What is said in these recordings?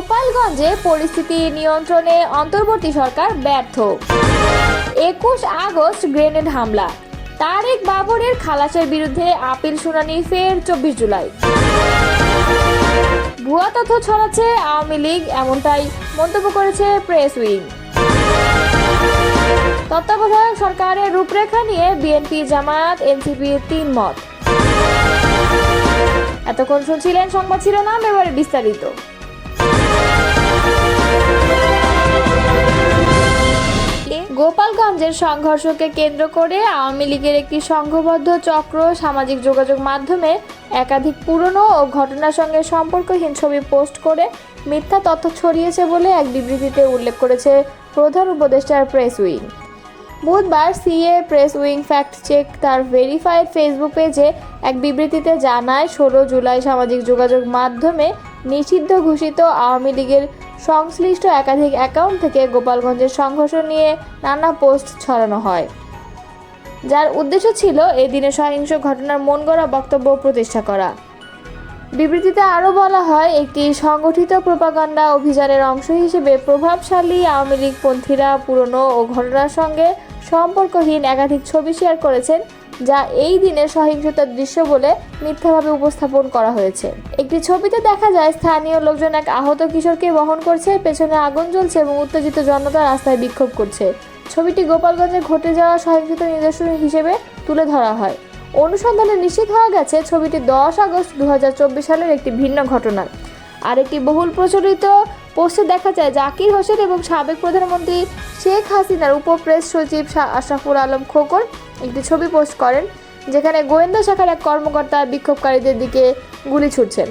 গোপালগঞ্জে পরিস্থিতি নিয়ন্ত্রণে অন্তর্বর্তী সরকার ব্যর্থ। একুশ আগস্ট গ্রেনেড হামলা। তারেক বাবরের খালাসের বিরুদ্ধে আপিল শুনানি ফের চব্বিশ জুলাই। ভুয়া তথ্য ছড়াচ্ছে আওয়ামী লীগ, এমনটাই মন্তব্য করেছে প্রেস উইং। তত্ত্বাবধায়ক সরকারের রূপরেখা নিয়ে বিএনপি, জামায়াত এনসিপির তিন মত। এতক্ষণ শুনছিলেন সংবাদ শিরোনাম, এবারে বিস্তারিত। গোপালগঞ্জের সংঘর্ষকে কেন্দ্র করে আওয়ামী লীগের একটি সংঘবদ্ধ চক্র সামাজিক যোগাযোগ মাধ্যমে একাধিক পুরনো ও ঘটনার সঙ্গে সম্পর্কহীন ছবি পোস্ট করে মিথ্যা তথ্য ছড়িয়েছে বলে এক বিবৃতিতে উল্লেখ করেছে প্রধান উপদেষ্টার প্রেস উইং। বুধবার CA press wing fact check তার ভেরিফাইড ফেসবুক পেজে এক বিবৃতিতে জানায়, ষোলো জুলাই সামাজিক যোগাযোগ মাধ্যমে নিষিদ্ধ ঘোষিত আওয়ামী লীগের সংশ্লিষ্ট একাধিক অ্যাকাউন্ট থেকে গোপালগঞ্জের সংঘর্ষ নিয়ে নানা পোস্ট ছড়ানো হয়। যার উদ্দেশ্য ছিল এই দিনে সহিংস ঘটনার মন গড়া বক্তব্য প্রতিষ্ঠা করা। বিবৃতিতে আরও বলা হয়, একটি সংগঠিত প্রপাগান্ডা অভিযানের অংশ হিসেবে প্রভাবশালী আওয়ামী লীগপন্থীরা পুরনো ও ঘটনার সঙ্গে সম্পর্কহীন একাধিক ছবি শেয়ার করেছেন, যা এই দিনের সহিংসতার দৃশ্য বলে মিথ্যাভাবে উপস্থাপন করা হয়েছে। একটি ছবিতে দেখা যায়, স্থানীয় লোকজন এক আহত কিশোরকে বহন করছে, পেছনে আগুন জ্বলছে এবং উত্তেজিত জনতা রাস্তায় বিক্ষোভ করছে। ছবিটি গোপালগঞ্জে ঘটে যাওয়া সহিংসতা নিদর্শন হিসেবে তুলে ধরা হয়। অনুসন্ধানে নিশ্চিত হওয়া গেছে, ছবিটি দশ আগস্ট দু হাজার চব্বিশ সালের একটি ভিন্ন ঘটনা। আর একটি বহুল প্রচলিত পোস্টে দেখা যায়, জাকির হোসেন এবং সাবেক প্রধানমন্ত্রী শেখ হাসিনার উপপ্রেস সচিব আশরাফুল আলম খোকর একটি ছবি পোস্ট করেন, যেখানে গোয়েন্দা শাখার এক কর্মকর্তা বিক্ষোভকারীদের দিকে গুলি ছুটছেন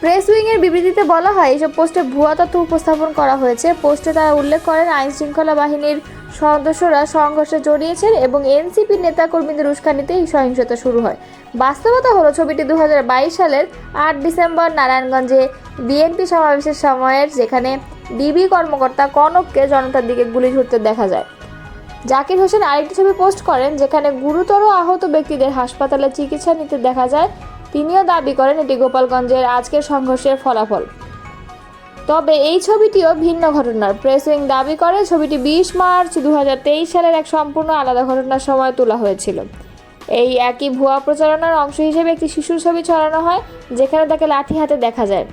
প্রেস উইংয়ের বিবৃতিতে বলা হয় এইসব পোস্টে ভুয়া তথ্য উপস্থাপন করা হয়েছে। পোস্টে তারা উল্লেখ করেন আইন শৃঙ্খলা বাহিনীর সদস্যরা সংঘর্ষে জড়িয়েছেন এবং এনসিপি নেতাকর্মীদের উস্কানিতে এই সহিংসতা শুরু হয়। বাস্তবতা হলো, ছবিটি দু হাজার বাইশ সালের আট ডিসেম্বর নারায়ণগঞ্জে বিএনপি সমাবেশের সময়ের যেখানে ডিবি কর্মকর্তা কনককে জনতার দিকে গুলি ছুটতে দেখা যায়। জাকির হোসেন আরেকটি ছবি পোস্ট করেন, যেখানে গুরুতর আহত ব্যক্তিদের হাসপাতালে চিকিৎসা নিতে দেখা যায়। তিনিও দাবি করেন, এটি গোপালগঞ্জের আজকের সংঘর্ষের ফলাফল। তবে এই ছবিটিও ভিন্ন ঘটনার। প্রেসিং দাবি করে, ছবিটি বিশ মার্চ দু হাজার তেইশ সালের এক সম্পূর্ণ আলাদা ঘটনার সময় তোলা হয়েছিল। এই একই ভুয়া প্রচারণার অংশ হিসেবে একটি শিশুর ছবি ছড়ানো হয়, যেখানে তাকে লাঠি হাতে দেখা যায়।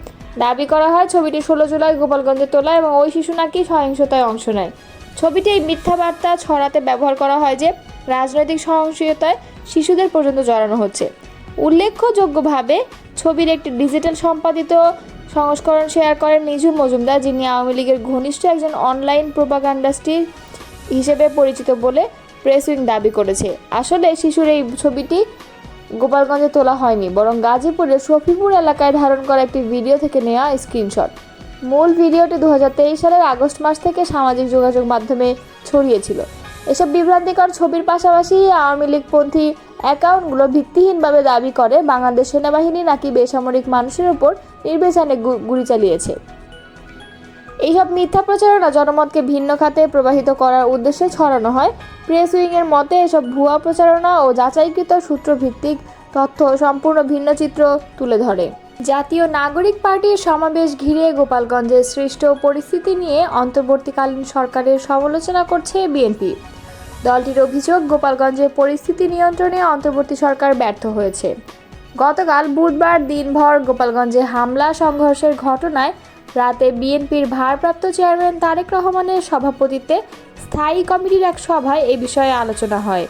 দাবি করা হয়, ছবিটি ষোলো জুলাই গোপালগঞ্জে তোলা এবং ওই শিশু নাকি সহিংসতায় অংশ নেয়। ছবিটি এই মিথ্যা বার্তা ছড়াতে ব্যবহার করা হয় যে, রাজনৈতিক সহিংসতায় শিশুদের পর্যন্ত জড়ানো হচ্ছে। উল্লেখযোগ্যভাবে ছবির একটি ডিজিটাল সম্পাদিত সংস্করণ শেয়ার করেন নিঝুম মজুমদার, যিনি আওয়ামী লীগের ঘনিষ্ঠ একজন অনলাইন প্রোপাগান্ডাস্টির হিসেবে পরিচিত বলে প্রেস উইং দাবি করেছে। আসলে শিশুর এই ছবিটি গোপালগঞ্জে তোলা হয়নি, বরং গাজীপুরের শফিপুর এলাকায় ধারণ করা একটি ভিডিও থেকে নেওয়া স্ক্রিনশট। মূল ভিডিওটি দু হাজার তেইশ সালের আগস্ট মাস থেকে সামাজিক যোগাযোগ মাধ্যমে ছড়িয়েছিল এসব বিভ্রান্তিকর ছবির পাশাপাশি আওয়ামী লীগপন্থী অ্যাকাউন্টগুলো ভিত্তিহীনভাবে দাবি করে, বাংলাদেশ সেনাবাহিনী নাকি বেসামরিক মানুষের উপর নির্বিচারে গুলি চালিয়েছে। এইসব মিথ্যা প্রচারণা জনমতকে ভিন্ন খাতে প্রবাহিত করার উদ্দেশ্যে ছড়ানো হয়। প্রেস উইংয়ের মতে, এসব ভুয়া প্রচারণা ও যাচাইকৃত সূত্রভিত্তিক তথ্য সম্পূর্ণ ভিন্ন চিত্র তুলে ধরে। জাতীয় নাগরিক পার্টির সমাবেশ ঘিরে গোপালগঞ্জের সৃষ্ট পরিস্থিতি নিয়ে অন্তর্বর্তীকালীন সরকারের সমালোচনা করছে বিএনপি। দলটির অভিযোগ গোপালগঞ্জে পরিস্থিতি নিয়ন্ত্রণে অন্তর্বর্তী সরকার ব্যর্থ হয়েছে। গতকাল বুধবার দিনভর গোপালগঞ্জে হামলা, সংঘর্ষের ঘটনায় রাতে বিএনপির ভারপ্রাপ্ত চেয়ারম্যান তারেক রহমানের সভাপতিত্বে স্থায়ী কমিটির এক সভায় এ বিষয়ে আলোচনা হয়।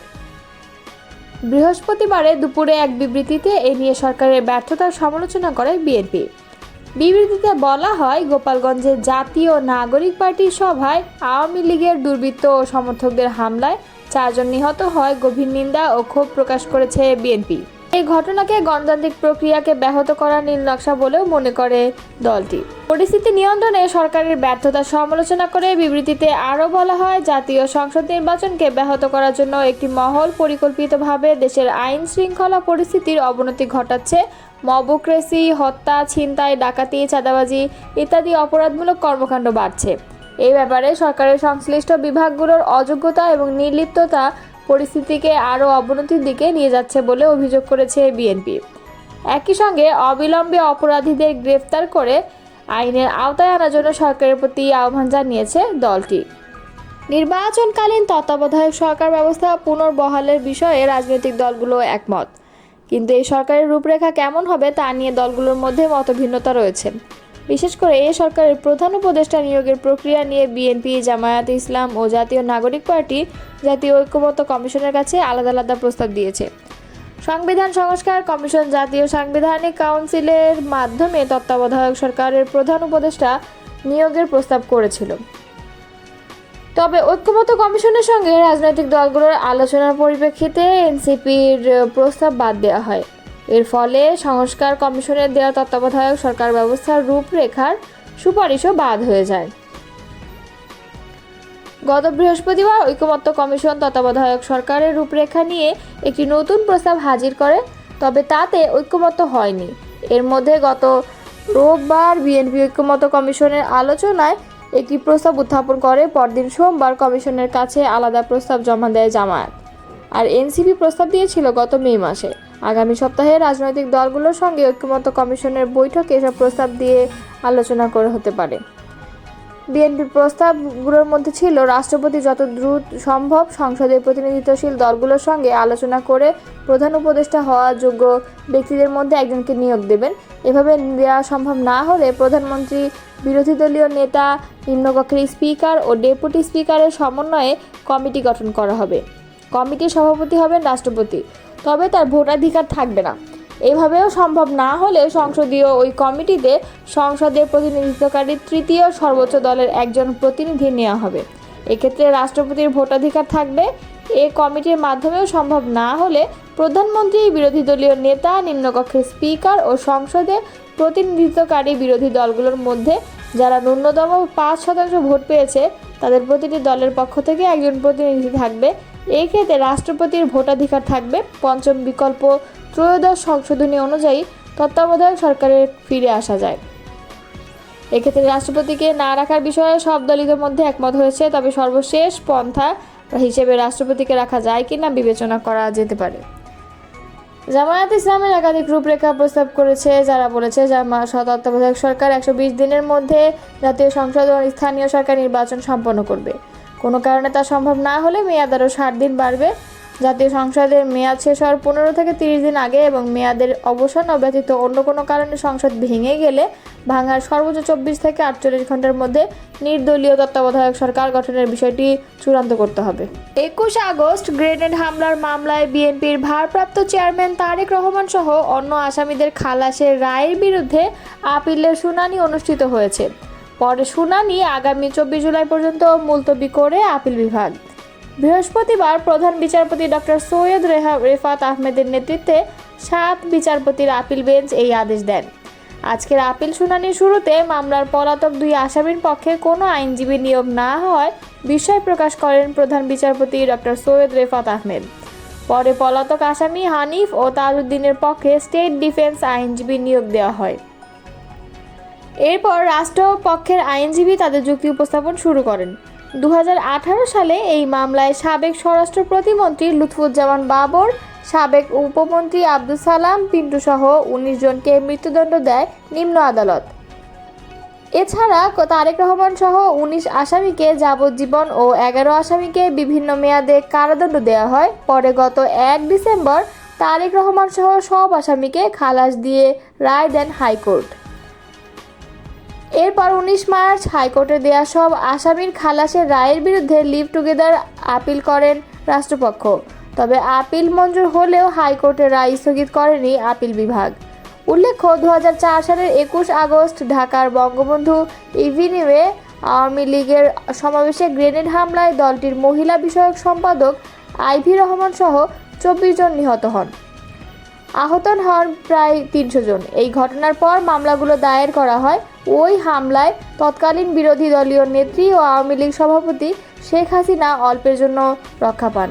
বৃহস্পতিবারে দুপুরে এক বিবৃতিতে এ নিয়ে সরকারের ব্যর্থতার সমালোচনা করে বিএনপি। বিবৃতিতে বলা হয়, গোপালগঞ্জের জাতীয় নাগরিক পার্টির সভায় আওয়ামী লীগের দুর্বৃত্ত ও সমর্থকদের হামলায় চারজন নিহত হয়। গভীর নিন্দা ও ক্ষোভ প্রকাশ করেছে বিএনপি। এই ঘটনাকে গণতান্ত্রিক প্রক্রিয়াকে ব্যাহত করার নীল নকশা বলেও মনে করে দলটি। পরিস্থিতি নিয়ন্ত্রণে সরকারের ব্যর্থতা সমালোচনা করে বিবৃতিতে আরও বলা হয়, জাতীয় সংসদ নির্বাচনকে ব্যাহত করার জন্য একটি মহল পরিকল্পিতভাবে দেশের আইন শৃঙ্খলা পরিস্থিতির অবনতি ঘটাচ্ছে। মবক্রেসি, হত্যা, ছিনতাই, ডাকাতি, চাঁদাবাজি ইত্যাদি অপরাধমূলক কর্মকাণ্ড বাড়ছে। এই ব্যাপারে সরকারের সংশ্লিষ্ট বিভাগগুলোর অযোগ্যতা এবং নির্লিপ্ততা পরিস্থিতিকে আরও অবনতির দিকে নিয়ে যাচ্ছে বলে অভিযোগ করেছে বিএনপি। একই সঙ্গে অবিলম্বে অপরাধীদের গ্রেফতার করে আইনের আওতায় আনার জন্য সরকারের প্রতি আহ্বান জানিয়েছে দলটি। নির্বাচনকালীন তত্ত্বাবধায়ক সরকার ব্যবস্থা পুনর্বহালের বিষয়ে রাজনৈতিক দলগুলো একমত। কিন্তু এই সরকারের রূপরেখা কেমন হবে তা নিয়ে দলগুলোর মধ্যে মতভিন্নতা রয়েছে। বিশেষ করে এ সরকারের প্রধান উপদেষ্টা নিয়োগের প্রক্রিয়া নিয়ে বিএনপি, জামায়াত ইসলাম ও জাতীয় নাগরিক পার্টি, জাতীয় ঐক্যমত্য কমিশনের কাছে আলাদা আলাদা প্রস্তাব দিয়েছে। সংবিধান সংস্কার কমিশন জাতীয় সাংবিধানিক কাউন্সিলের মাধ্যমে তত্ত্বাবধায়ক সরকারের প্রধান উপদেষ্টা নিয়োগের প্রস্তাব করেছিল। তবে ঐক্যমত্য কমিশনের সঙ্গে রাজনৈতিক দলগুলোর আলোচনার পরিপ্রেক্ষিতে এনসিপির প্রস্তাব বাদ দেওয়া হয়। এর ফলে সংস্কার কমিশনের দেওয়া তত্ত্বাবধায়ক সরকার ব্যবস্থার রূপরেখার সুপারিশও বাদ হয়ে যায়। গত বৃহস্পতিবার ঐকমত্য কমিশন তত্ত্বাবধায়ক সরকারের রূপরেখা নিয়ে একটি নতুন প্রস্তাব হাজির করে, তবে তাতে ঐক্যমত্য হয়নি। এর মধ্যে গত রোববার বিএনপি ঐক্যমত্য কমিশনের আলোচনায় একটি প্রস্তাব উত্থাপন করে, পরদিন সোমবার কমিশনের কাছে আলাদা প্রস্তাব জমা দেয় জামায়াত। আর এনসিপি প্রস্তাব দিয়েছিল গত মে মাসে। আগামী সপ্তাহে রাজনৈতিক দলগুলোর সঙ্গে ঐক্যমত্য কমিশনের বৈঠকে এসব প্রস্তাব দিয়ে আলোচনা করে হতে পারে। বিএনপির প্রস্তাবগুলোর মধ্যে ছিল, রাষ্ট্রপতি যত দ্রুত সম্ভব সংসদের প্রতিনিধিত্বশীল দলগুলোর সঙ্গে আলোচনা করে প্রধান উপদেষ্টা হওয়া যোগ্য ব্যক্তিদের মধ্যে একজনকে নিয়োগ দেবেন। এভাবে দেওয়া সম্ভব না হলে প্রধানমন্ত্রী, বিরোধী দলীয় নেতা, নিম্নকক্ষের স্পিকার ও ডেপুটি স্পিকারের সমন্বয়ে কমিটি গঠন করা হবে। কমিটির সভাপতি হবেন রাষ্ট্রপতি। তবে তার ভোটাধিকার থাকবে না। এভাবেও সম্ভব না হলেও সংসদীয় ওই কমিটিতে সংসদের প্রতিনিধিত্বকারী তৃতীয় সর্বোচ্চ দলের একজন প্রতিনিধি নেওয়া হবে। এক্ষেত্রে রাষ্ট্রপতির ভোটাধিকার থাকবে। এ কমিটির মাধ্যমেও সম্ভব না হলে প্রধানমন্ত্রী, বিরোধী দলীয় নেতা নিম্নকক্ষের স্পিকার ও সংসদে প্রতিনিধিত্বকারী বিরোধী দলগুলোর মধ্যে যারা ন্যূনতম পাঁচ শতাংশ ভোট পেয়েছে, তাদের প্রতিটি দলের পক্ষ থেকে একজন প্রতিনিধি থাকবে। এই ক্ষেত্রে রাষ্ট্রপতির ভোটাধিকার থাকবে। পঞ্চম বিকল্প ত্রয়োদশ সংশোধনী অনুযায়ী তত্ত্বাবধায়ক সরকারের ফিরে আসা যায়। এক্ষেত্রে রাষ্ট্রপতিকে না রাখার বিষয়ে সব দলীয় মধ্যে একমত হয়েছে, তবে সর্বশেষ পন্থা হিসেবে রাষ্ট্রপতিকে রাখা যায় কিনা বিবেচনা করা যেতে পারে। জামায়াত ইসলামের একাধিক রূপরেখা প্রস্তাব করেছে, যারা বলেছে তত্ত্বাবধায়ক সরকার একশো বিশ দিনের মধ্যে জাতীয় সংসদ ও স্থানীয় সরকার নির্বাচন সম্পন্ন করবে। কোনো কারণে তা সম্ভব না হলে মেয়াদ আরও ষাট দিন বাড়বে। জাতীয় সংসদের মেয়াদ শেষ হওয়ার পনেরো থেকে তিরিশ দিন আগে এবং মেয়াদের অবসান ব্যতীত অন্য কোনো কারণে সংসদ ভেঙে গেলে ভাঙার সর্বোচ্চ চব্বিশ থেকে আটচল্লিশ ঘণ্টার মধ্যে নির্দলীয় তত্ত্বাবধায়ক সরকার গঠনের বিষয়টি চূড়ান্ত করতে হবে। একুশ আগস্ট গ্রেনেড হামলার মামলায় বিএনপির ভারপ্রাপ্ত চেয়ারম্যান তারেক রহমান সহ অন্য আসামিদের খালাসের রায়ের বিরুদ্ধে আপিলের শুনানি অনুষ্ঠিত হয়েছে। পরে শুনানি আগামী চব্বিশ জুলাই পর্যন্ত মুলতবি করে আপিল বিভাগ। বৃহস্পতিবার প্রধান বিচারপতি ডক্টর সৈয়দ রেহা রেফাত আহমেদের নেতৃত্বে সাত বিচারপতির আপিল বেঞ্চ এই আদেশ দেন। আজকের আপিল শুনানির শুরুতে মামলার পলাতক দুই আসামির পক্ষে কোনো আইনজীবী নিয়োগ না হওয়ায় বিস্ময় প্রকাশ করেন প্রধান বিচারপতি ডক্টর সৈয়দ রেফাত আহমেদ। পরে পলাতক আসামি হানিফ ও তাজউদ্দিনের পক্ষে স্টেট ডিফেন্স আইনজীবী নিয়োগ দেওয়া হয়। এরপর রাষ্ট্রপক্ষের আইনজীবী তাদের যুক্তি উপস্থাপন শুরু করেন। দু হাজার আঠারো সালে এই মামলায় সাবেক স্বরাষ্ট্র প্রতিমন্ত্রী লুৎফুজ্জামান বাবর, সাবেক উপমন্ত্রী আব্দুল সালাম, পিন্টু সহ উনিশ জনকে মৃত্যুদণ্ড দেয় নিম্ন আদালত। এছাড়া তারেক রহমান সহ উনিশ আসামিকে যাবজ্জীবন ও এগারো আসামিকে বিভিন্ন মেয়াদে কারাদণ্ড দেওয়া হয়। পরে গত এক ডিসেম্বর তারেক রহমান সহ সব আসামিকে খালাস দিয়ে রায় দেন হাইকোর্ট। এরপর উনিশ মার্চ হাইকোর্টে দেয়া সব আসামির খালাসের রায়ের বিরুদ্ধে লিভ টুগেদার আপিল করেন রাষ্ট্রপক্ষ। তবে আপিল মঞ্জুর হলেও হাইকোর্টের রায় স্থগিত করেনি আপিল বিভাগ। উল্লেখ্য দু হাজার চার সালের একুশ আগস্ট ঢাকার বঙ্গবন্ধু ইভিনিউয়ে আওয়ামী লীগের সমাবেশে গ্রেনেড হামলায় দলটির মহিলা বিষয়ক সম্পাদক আইভি রহমান সহ চব্বিশ জন নিহত হন। আহত হন প্রায় তিনশো জন। এই ঘটনার পর মামলাগুলো দায়ের করা হয় ওই হামলায় তৎকালীন বিরোধী দলীয় নেত্রী ও আওয়ামী লীগ সভাপতি শেখ হাসিনা অল্পের জন্য রক্ষা পান।